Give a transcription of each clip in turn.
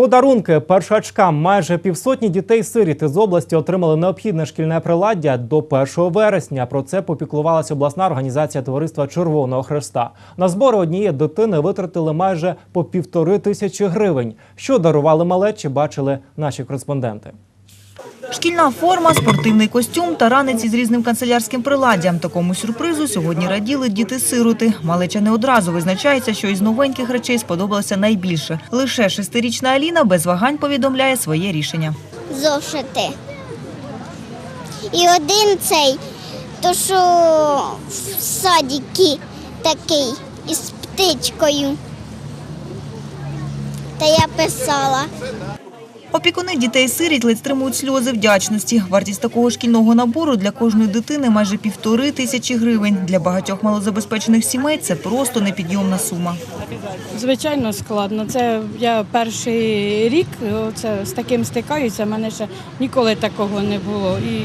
Подарунки першачкам майже півсотні дітей-сиріт із області отримали необхідне шкільне приладдя до 1 вересня. Про це попіклувалася обласна організація Товариства Червоного Хреста. На збори однієї дитини витратили майже по півтори тисячі гривень. Що дарували малечі, бачили наші кореспонденти. Шкільна форма, спортивний костюм та ранець із різним канцелярським приладдям. Такому сюрпризу сьогодні раділи діти-сироти. Малеча не одразу визначається, що із новеньких речей сподобалося найбільше. Лише шестирічна Аліна без вагань повідомляє своє рішення. зошити. І один цей, то що в садіки такий із птичкою. Та я писала. Опікуни дітей-сиріт ледь стримують сльози вдячності. Вартість такого шкільного набору для кожної дитини майже півтори тисячі гривень. Для багатьох малозабезпечених сімей це просто непідйомна сума. Звичайно, складно. Це я перший рік це, з таким стикаюся. мене ще ніколи такого не було. І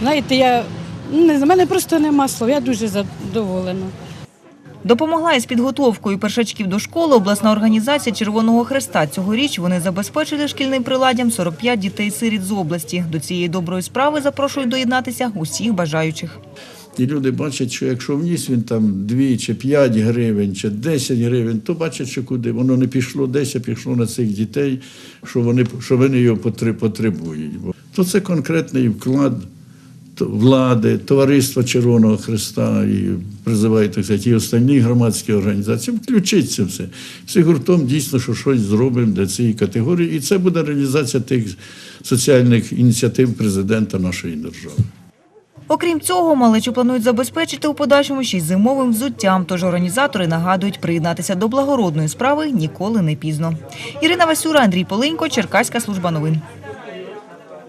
знаєте, я ну, не мене просто нема слов. Я дуже задоволена. Допомогла із підготовкою першачків до школи обласна організація Червоного Хреста. Цьогоріч вони забезпечили шкільним приладдям 45 дітей-сиріт з області. До цієї доброї справи запрошують доєднатися усіх бажаючих. І люди бачать, що якщо вніс він там 2 чи 5 гривень, чи 10 гривень, то бачать, що куди. Воно не пішло десь, а пішло на цих дітей, що вони, що вони його потребують. То це конкретний вклад влади, Товариства Червоного Христа і призивають так сказати, і останні громадські організації. Включиться все. Всі гуртом дійсно, що щось зробимо для цієї категорії. І це буде реалізація тих соціальних ініціатив президента нашої держави. Окрім цього, малечу планують забезпечити у подальшому ще й зимовим взуттям. Тож організатори нагадують, приєднатися до благородної справи ніколи не пізно. Ірина Васюра, Андрій Полинько, Черкаська служба новин.